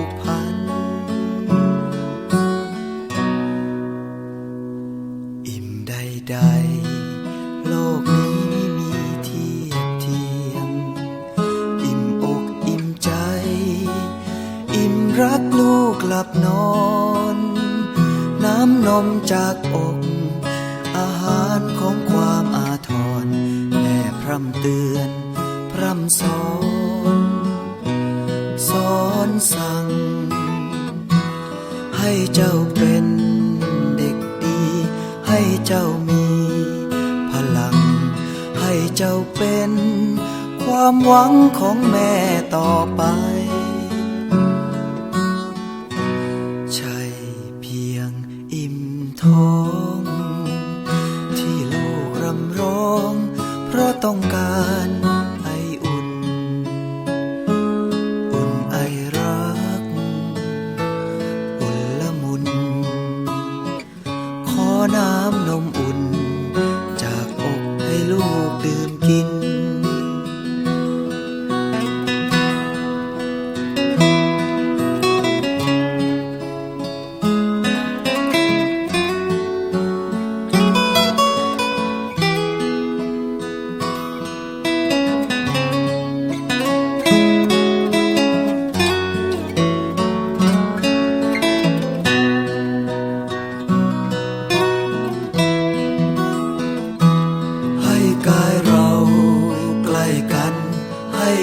ก ใด โลกนี้ไม่มีเทียบเทียม อิ่มอกอิ่มใจ อิ่มรักลูกหลับนอน น้ำนมจากอกอาหารของความอาทรแม่พร่ำเตือน พร่ำสอน สอนสั่ง ให้เจ้าเป็นเด็กดี ให้เจ้ามี เจ้าเป็น ความหวังของแม่ต่อไป ใช่เพียงอิ่มท้อง ที่ลูกรำร้อง เพราะต้องการ ดื่มกิน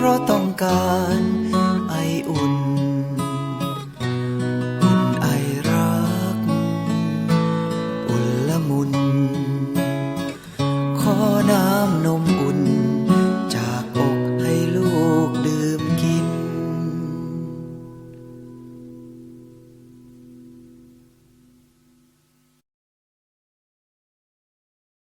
เพราะต้องการ